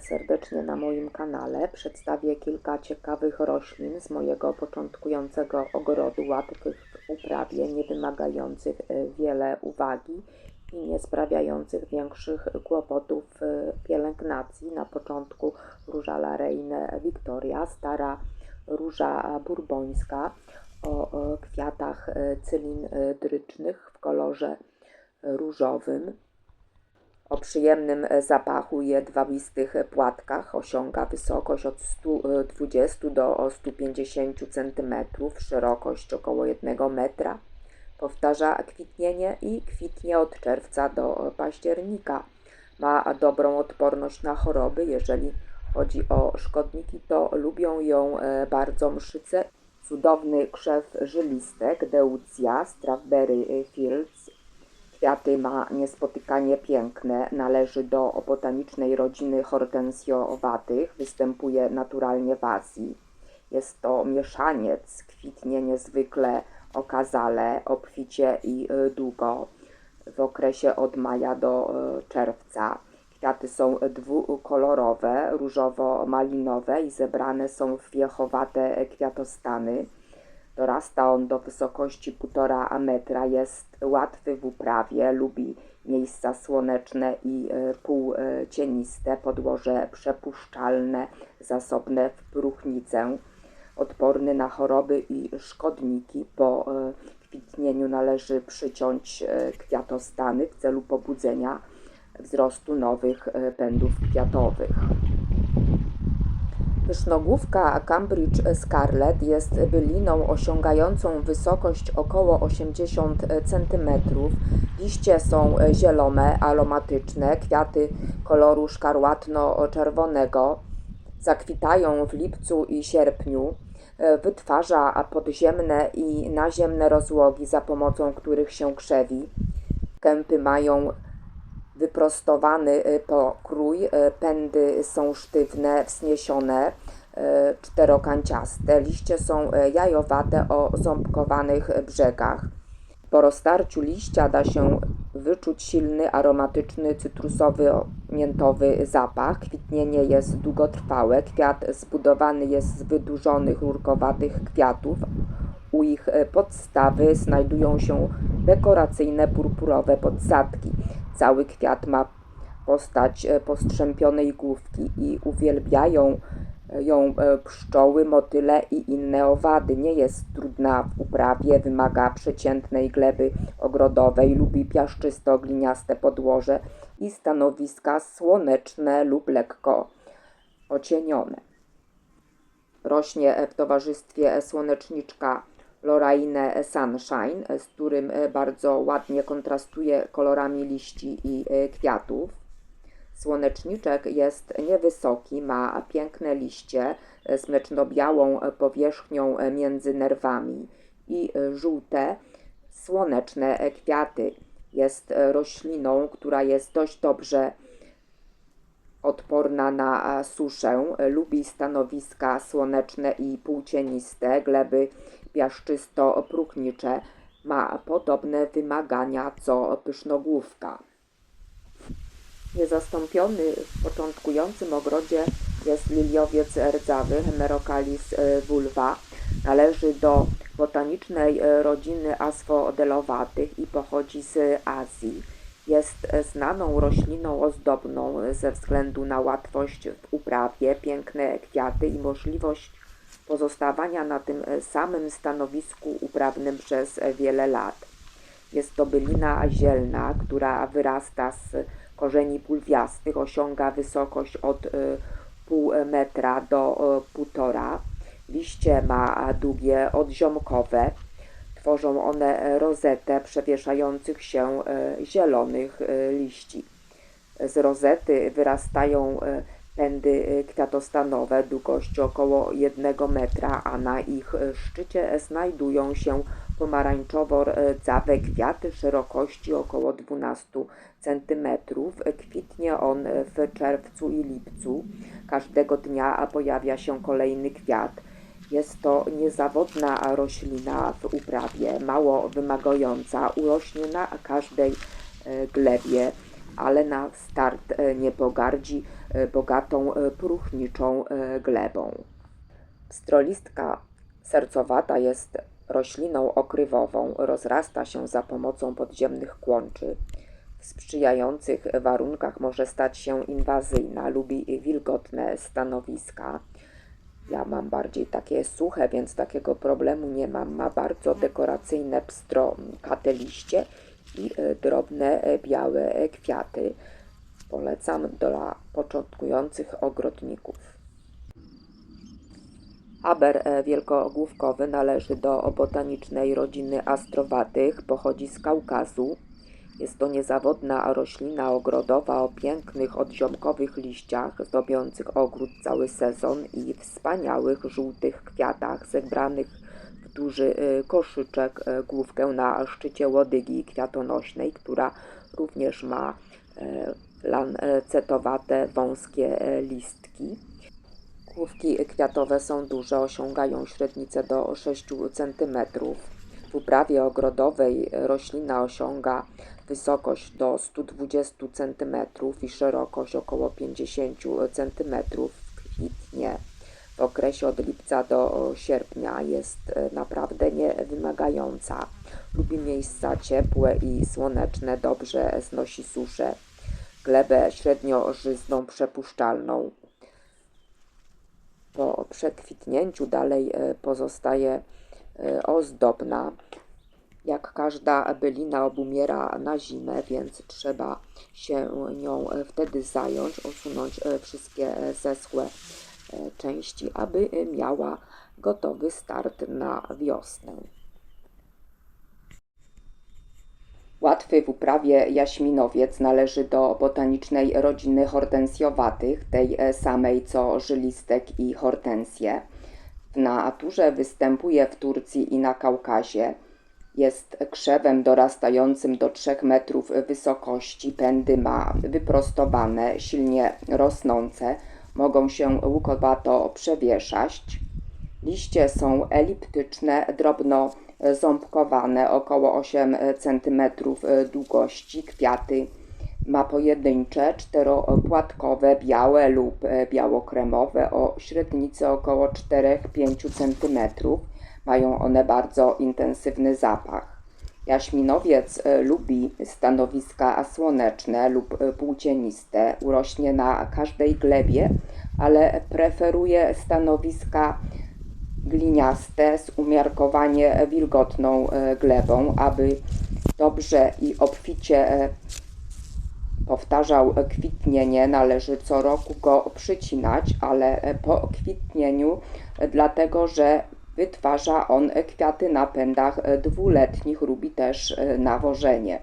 serdecznie na moim kanale. Przedstawię kilka ciekawych roślin z mojego początkującego ogrodu, łatwych w uprawie, nie wymagających e, wiele uwagi i nie sprawiających większych kłopotów w pielęgnacji. Na początku róża Lareine Victoria, stara róża burbońska o o kwiatach e, cylindrycznych w kolorze różowym o przyjemnym e, zapachu jedwabistych płatkach osiąga wysokość od 120 do 150 cm, szerokość około 1 metra. Powtarza kwitnienie i kwitnie od czerwca do października. Ma dobrą odporność na choroby. Jeżeli chodzi o szkodniki, to lubią ją e, bardzo mszyce. Cudowny krzew żylistek, Deutzia, Strawberry Fields, Kwiaty ma niespotykanie piękne, należy do botanicznej rodziny hortensjowatych, występuje naturalnie w Azji. Jest to mieszaniec, kwitnie niezwykle okazale, obficie i y, długo, w okresie od maja do y, czerwca. Kwiaty są dwukolorowe, różowo-malinowe i zebrane są w wiechowate kwiatostany. Dorasta on do wysokości 1,5 metra, jest łatwy w uprawie, lubi miejsca słoneczne i e, półcieniste, podłoże przepuszczalne, zasobne w próchnicę, odporny na choroby i szkodniki. Po e, kwitnieniu należy przyciąć e, kwiatostany w celu pobudzenia wzrostu nowych pędów kwiatowych. Pysznogłówka Cambridge Scarlet jest byliną osiągającą wysokość około 80 cm. Liście są zielone, aromatyczne, kwiaty koloru szkarłatno-czerwonego. Zakwitają w lipcu i sierpniu. Wytwarza podziemne i naziemne rozłogi, za pomocą których się krzewi. Kępy mają wyprostowany y, pokrój, y, pędy są sztywne, wzniesione, y, czterokanciaste, liście są jajowate o ząbkowanych brzegach. Po roztarciu liścia da się wyczuć silny, aromatyczny, cytrusowy, miętowy zapach. Kwitnienie jest długotrwałe. Kwiat zbudowany jest z wydłużonych, rurkowatych kwiatów. U ich podstawy znajdują się dekoracyjne purpurowe podsadki. Cały kwiat ma postać e, postrzępionej główki i uwielbiają e, ją e, pszczoły, motyle i inne owady. Nie jest trudna w uprawie, wymaga przeciętnej gleby ogrodowej, lubi piaszczysto-gliniaste podłoże i stanowiska słoneczne lub lekko ocienione. Rośnie w towarzystwie słoneczniczka Loraine Sunshine, z którym e, bardzo ładnie kontrastuje kolorami liści i e, kwiatów. Słoneczniczek jest niewysoki, ma piękne liście z mleczno-białą powierzchnią między nerwami i żółte, słoneczne kwiaty. Jest rośliną, która jest dość dobrze odporna na suszę, lubi stanowiska słoneczne i półcieniste, gleby piaszczysto-próchnicze, ma podobne wymagania co pysznogłówka. Niezastąpiony w początkującym ogrodzie jest liliowiec rdzawy Hemerocalis vulva. Należy do botanicznej rodziny asfodelowatych i pochodzi z Azji. Jest znaną rośliną ozdobną ze względu na łatwość w uprawie, piękne kwiaty i możliwość pozostawania na tym samym stanowisku uprawnym przez wiele lat. Jest to bylina zielna, która wyrasta z korzeni pulwiastych, osiąga wysokość od e, pół metra do e, półtora. Liście ma długie, odziomkowe. Tworzą one rozetę przewieszających się e, zielonych liści. Z rozety wyrastają pędy kwiatostanowe długości około 1 metra, a na ich szczycie znajdują się pomarańczowo-rdzawe kwiaty szerokości około 12 cm. Kwitnie on w czerwcu i lipcu. Każdego dnia pojawia się kolejny kwiat. Jest to niezawodna roślina w uprawie, mało wymagająca, urośnie na każdej e, glebie. ale na start e, nie pogardzi e, bogatą próchniczą glebą. Pstrolistka sercowata jest rośliną okrywową, rozrasta się za pomocą podziemnych kłączy. W sprzyjających warunkach może stać się inwazyjna, lubi wilgotne stanowiska. Ja mam bardziej takie suche, więc takiego problemu nie mam. Ma bardzo dekoracyjne pstrokate liście i e, drobne e, białe e, kwiaty. Polecam dla początkujących ogrodników. Aber wielkogłówkowy należy do botanicznej rodziny astrowatych, pochodzi z Kaukazu. Jest to niezawodna roślina ogrodowa o pięknych odziomkowych liściach, zdobiących ogród cały sezon i wspaniałych żółtych kwiatach zebranych w duży e, koszyczek e, główkę na szczycie łodygi kwiatonośnej, która również ma e, lancetowate wąskie listki. Główki kwiatowe są duże, osiągają średnicę do 6 cm. W uprawie ogrodowej roślina osiąga wysokość do 120 cm i szerokość około 50 cm. Kwitnie w okresie od lipca do sierpnia jest e, naprawdę niewymagająca. Lubi miejsca ciepłe i słoneczne, dobrze znosi suszę. Glebę średnio żyzną, przepuszczalną po przekwitnięciu dalej e, pozostaje ozdobna. Jak każda bylina obumiera na zimę, więc trzeba się nią e, wtedy zająć, usunąć e, wszystkie e, zeschłe części, aby miała gotowy start na wiosnę. Łatwy w uprawie jaśminowiec należy do botanicznej rodziny hortensjowatych, tej samej co żylistek i hortensje. W naturze występuje w Turcji i na Kaukazie. Jest krzewem dorastającym do 3 metrów wysokości. Pędy ma wyprostowane, silnie rosnące, mogą się łukowato przewieszać. Liście są eliptyczne, drobno ząbkowane, około 8 cm długości. Kwiaty ma pojedyncze, czteropłatkowe, białe lub białokremowe o średnicy około 4-5 cm. Mają one bardzo intensywny zapach. Jaśminowiec e, lubi stanowiska słoneczne lub e, płócieniste. Urośnie na każdej glebie, ale preferuje stanowiska gliniaste z umiarkowanie wilgotną e, glebą, aby dobrze i obficie e, powtarzał kwitnienie. Należy co roku go przycinać, ale e, po kwitnieniu, e, dlatego że wytwarza on kwiaty na pędach e, dwuletnich, lubi też e, nawożenie.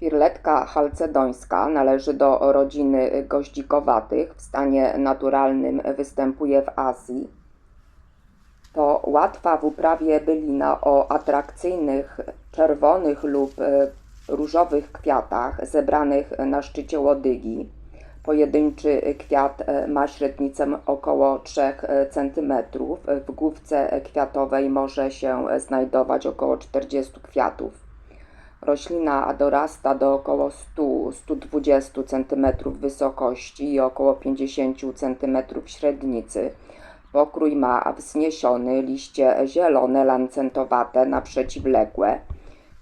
Firletka halcedońska należy do rodziny goździkowatych. W stanie naturalnym występuje w Azji. To łatwa w uprawie bylina o atrakcyjnych czerwonych lub e, różowych kwiatach zebranych na szczycie łodygi. Pojedynczy kwiat e, ma średnicę około 3 cm. W główce kwiatowej może się znajdować około 40 kwiatów. Roślina dorasta do około 100-120 cm wysokości i około 50 cm średnicy. Pokrój ma wzniesiony, liście zielone, lancentowate, naprzeciwległe.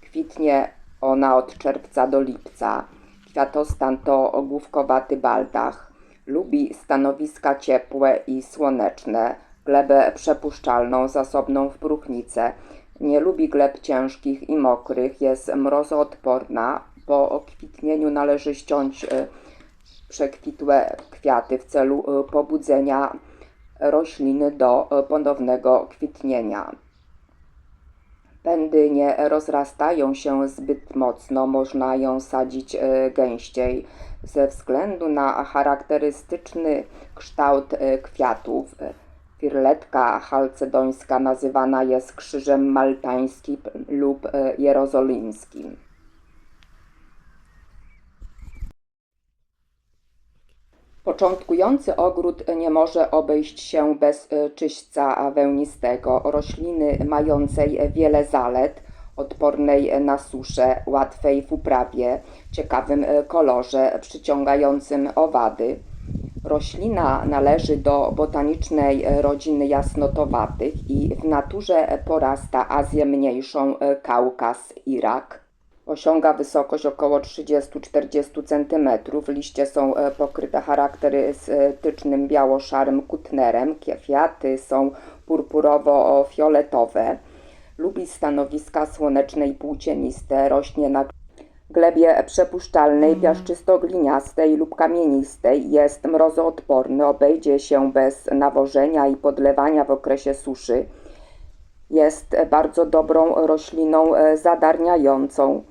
Kwitnie ona od czerwca do lipca. Kwiatostan to ogłówkowaty baldach. Lubi stanowiska ciepłe i słoneczne, glebę przepuszczalną, zasobną w próchnicę. Nie lubi gleb ciężkich i mokrych, jest mrozoodporna. Po kwitnieniu należy ściąć e, przekwitłe kwiaty w celu e, pobudzenia rośliny do e, ponownego kwitnienia. Pędy nie rozrastają się zbyt mocno, można ją sadzić e, gęściej. Ze względu na charakterystyczny kształt e, kwiatów, firletka halcedońska nazywana jest krzyżem maltańskim lub jerozolimskim. Początkujący ogród nie może obejść się bez e, czyśćca wełnistego, rośliny mającej wiele zalet, odpornej na suszę, łatwej w uprawie, ciekawym e, kolorze, przyciągającym owady. Roślina należy do botanicznej rodziny jasnotowatych i w naturze porasta Azję Mniejszą, e, Kaukaz, Irak. Osiąga wysokość około 30-40 cm. Liście są e, pokryte charakterystycznym biało-szarym kutnerem. Kwiaty są purpurowo-fioletowe. Lubi stanowiska słoneczne i półcieniste. Rośnie na glebie przepuszczalnej, piaszczysto-gliniastej lub kamienistej. Jest mrozoodporny. Obejdzie się bez nawożenia i podlewania w okresie suszy. Jest bardzo dobrą rośliną e, zadarniającą.